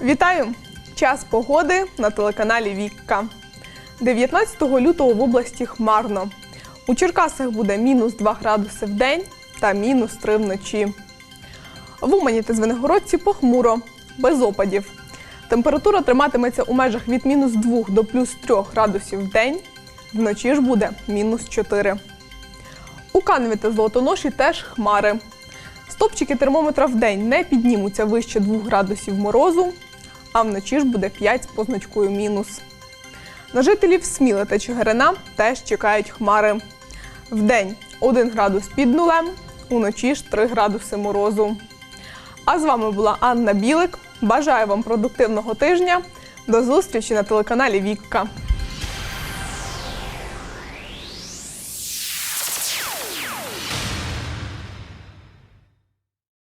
Вітаю! Час погоди на телеканалі Вікка. 19 лютого в області хмарно. У Черкасах буде мінус 2 градуси в день та мінус 3 вночі. В Умані та Звенигородці похмуро, без опадів. Температура триматиметься у межах від мінус 2 до плюс 3 градусів в день, вночі ж буде мінус 4. У Каневі та Золотоноші теж хмари. Стопчики термометра в день не піднімуться вище 2 градусів морозу, а вночі ж буде 5 з позначкою мінус. На жителів Сміли та Чигирина теж чекають хмари. Вдень 1 градус під нулем, уночі ж 3 градуси морозу. А з вами була Анна Білик. Бажаю вам продуктивного тижня. До зустрічі на телеканалі Вікка.